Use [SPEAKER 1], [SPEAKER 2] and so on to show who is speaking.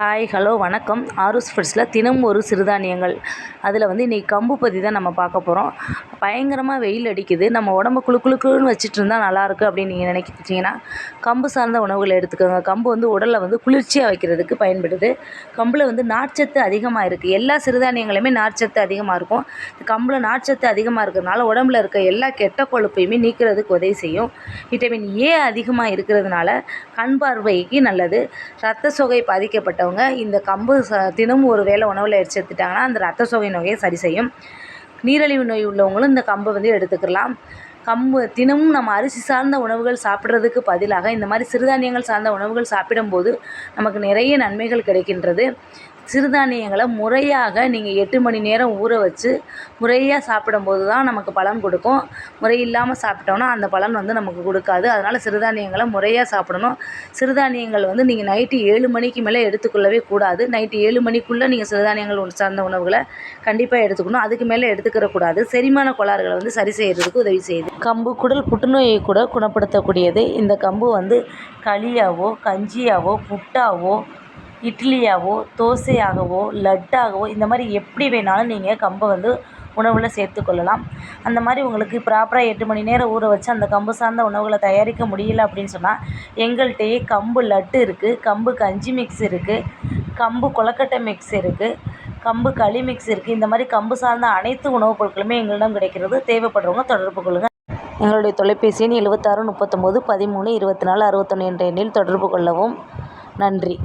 [SPEAKER 1] Hi hello வணக்கம். ஆரூஸ் ஃபுட்ஸில் தினம் ஒரு சிறுதானியங்கள். அதில் வந்து இன்றைக்கி கம்பு பற்றி தான் நம்ம பார்க்க போகிறோம் பயங்கரமாக வெயில் அடிக்குது. நம்ம உடம்ப குளு குளு குளுன்னு வச்சுட்டு இருந்தால் நல்லாயிருக்கு அப்படின்னு நீங்கள் நினைக்கிட்டீங்கன்னா கம்பு சார்ந்த உணவுகளை எடுத்துக்கோங்க. கம்பு வந்து உடலை வந்து குளிர்ச்சியாக வைக்கிறதுக்கு பயன்படுது. கம்பில் வந்து நார்ச்சத்து அதிகமாக இருக்குது எல்லா சிறுதானியங்களுமே நார்ச்சத்து அதிகமாக இருக்கும். கம்பில் நார்ச்சத்து அதிகமாக இருக்கிறதுனால உடம்புல இருக்க எல்லா கெட்ட கொழுப்பையுமே நீக்கிறதுக்கு உதவி செய்யும். விட்டமின் ஏ அதிகமாக இருக்கிறதுனால கண் பார்வைக்கு நல்லது. ரத்த சொகை பாதிக்கப்பட்டவங்க இந்த கம்பு ச தினமும் ஒரு வேளை உணவில் எடுத்துட்டாங்கன்னா அந்த ரத்த சோகை நோயை சரி செய்யும். நீரிழிவு நோய் உள்ளவங்களும் இந்த கம்பை வந்து எடுத்துக்கலாம். கம்பு தினமும் நம்ம அரிசி சார்ந்த உணவுகள் சாப்பிட்றதுக்கு பதிலாக இந்த மாதிரி சிறுதானியங்கள் சார்ந்த உணவுகள் சாப்பிடும்போது நமக்கு நிறைய நன்மைகள் கிடைக்கின்றது. சிறுதானியங்களை முறையாக நீங்கள் எட்டு மணி நேரம் ஊற வச்சு முறையாக சாப்பிடும்போது தான் நமக்கு பலன் கொடுக்கும். முறை இல்லாமல் சாப்பிட்டோம்னா அந்த பலன் வந்து நமக்கு கொடுக்காது. அதனால் சிறுதானியங்களை முறையாக சாப்பிடணும். சிறுதானியங்கள் வந்து நீங்கள் நைட்டு ஏழு மணிக்கு மேலே எடுத்துக்கொள்ளவே கூடாது. நைட்டு ஏழு மணிக்குள்ளே நீங்கள் சிறுதானியங்கள் சார்ந்த உணவுகளை கண்டிப்பாக எடுத்துக்கணும். அதுக்கு மேலே எடுத்துக்கிற கூடாது செரிமான கோளாறுகளை வந்து சரி செய்கிறதுக்கு உதவி செய்யுது. கம்பு குடல் புற்றுநோயை கூட குணப்படுத்தக்கூடியது. இந்த கம்பு வந்து களியாவோ கஞ்சியாவோ புட்டாவோ இட்லியாவோ தோசையாகவோ லட்டாகவோ இந்த மாதிரி எப்படி வேணாலும் நீங்கள் கம்பை வந்து உணவில் சேர்த்துக்கொள்ளலாம் அந்த மாதிரி உங்களுக்கு ப்ராப்பராக எட்டு மணி நேரம் ஊற வச்சு அந்த கம்பு சார்ந்த உணவுகளை தயாரிக்க முடியல அப்படின்னு சொன்னால் எங்கள்கிட்டயே கம்பு லட்டு இருக்குது கம்பு கஞ்சி மிக்ஸ் இருக்குது கம்பு கொலக்கட்டை மிக்ஸ் இருக்குது கம்பு களி மிக்ஸ் இருக்குது இந்த மாதிரி கம்பு சார்ந்த அனைத்து உணவுப் பொருட்களுமே எங்களிடம் கிடைக்கிறது. தேவைப்படுறவங்க தொடர்பு கொள்ளுங்கள் எங்களுடைய தொலைபேசி எண் எழுபத்தாறு முப்பத்தொம்போது பதிமூணு இருபத்தி நாலு அறுபத்தொன்று என்ற எண்ணில் தொடர்பு கொள்ளவும். நன்றி.